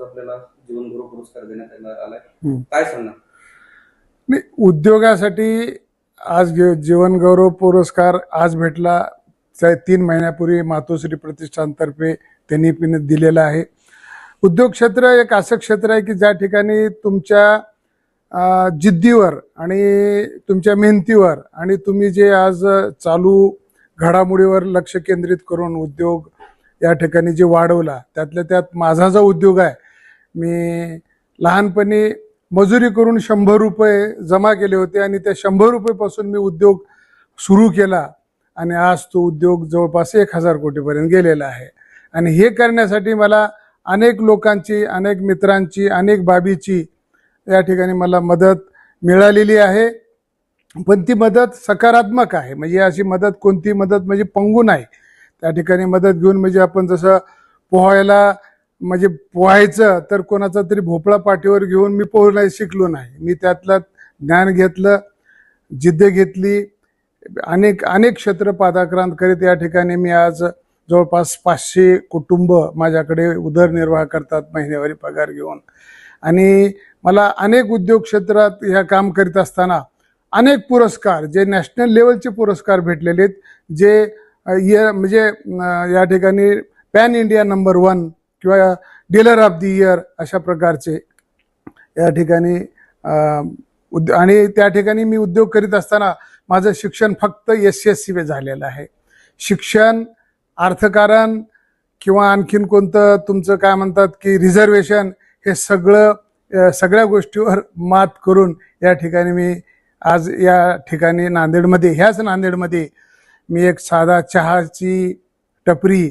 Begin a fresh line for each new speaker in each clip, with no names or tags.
आपल्याला जीवनगुरु पुरस्कार देण्यात येणार आलाय. काय सांगणार?
नाही उद्योगासाठी आज जीवनगौरव पुरस्कार आज भेटला. तीन महिन्यापूर्वी मातोश्री प्रतिष्ठानतर्फे त्यांनी दिलेला आहे. उद्योग क्षेत्र एक असं क्षेत्र आहे की ज्या ठिकाणी तुमच्या जिद्दीवर आणि तुमच्या मेहनतीवर आणि तुम्ही जे आज चालू घडामोडीवर लक्ष केंद्रित करून उद्योग या ठिकाणी जे वाढवला त्यातल्या त्यात माझा जो उद्योग आहे मी लहानपणी मजुरी करून शंभर रुपये जमा केले होते आणि त्या शंभर रुपयेपासून मी उद्योग सुरू केला आणि आज तो उद्योग जवळपास एक हजार कोटीपर्यंत गेलेला आहे. आणि हे करण्यासाठी मला अनेक लोकांची अनेक मित्रांची अनेक बाबीची या ठिकाणी मला मदत मिळालेली आहे. पण ती मदत सकारात्मक आहे. म्हणजे अशी मदत कोणती मदत म्हणजे पंगू नाही. त्या ठिकाणी मदत घेऊन म्हणजे आपण जसं पोहायला म्हणजे पोहायचं तर कोणाचा तरी भोपळा पाठीवर घेऊन मी पोहायला शिकलो नाही. मी त्यातलं ज्ञान घेतलं जिद्द घेतली. अनेक अनेक क्षेत्र पादाक्रांत करीत या ठिकाणी मी आज जवळपास पाचशे कुटुंब माझ्याकडे उदरनिर्वाह करतात महिन्यावारी पगार घेऊन. आणि मला अनेक उद्योग क्षेत्रात ह्या काम करीत असताना अनेक पुरस्कार जे नॅशनल लेवलचे पुरस्कार भेटलेले आहेत जे इयर म्हणजे या ठिकाणी पॅन इंडिया नंबर वन किंवा डीलर ऑफ दी इयर अशा प्रकारचे या ठिकाणी उद आणि त्या ठिकाणी मी उद्योग करीत असताना माझं शिक्षण फक्त एस सी एस सी झालेलं आहे. शिक्षण अर्थकारण किंवा आणखीन कोणतं तुमचं काय म्हणतात की रिझर्वेशन हे सगळं सगळ्या गोष्टीवर मात करून या ठिकाणी मी आज या ठिकाणी नांदेडमध्ये ह्याच नांदेडमध्ये मी एक साधा चहाची टपरी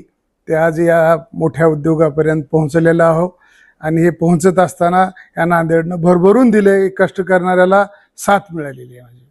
ते आज या मोठ्या उद्योगापर्यंत पोहोचलेलो आहो. आणि हे पोहोचत असताना या नांदेडनं भरभरून दिले कष्ट करणाऱ्याला साथ मिळालेली आहे माझी.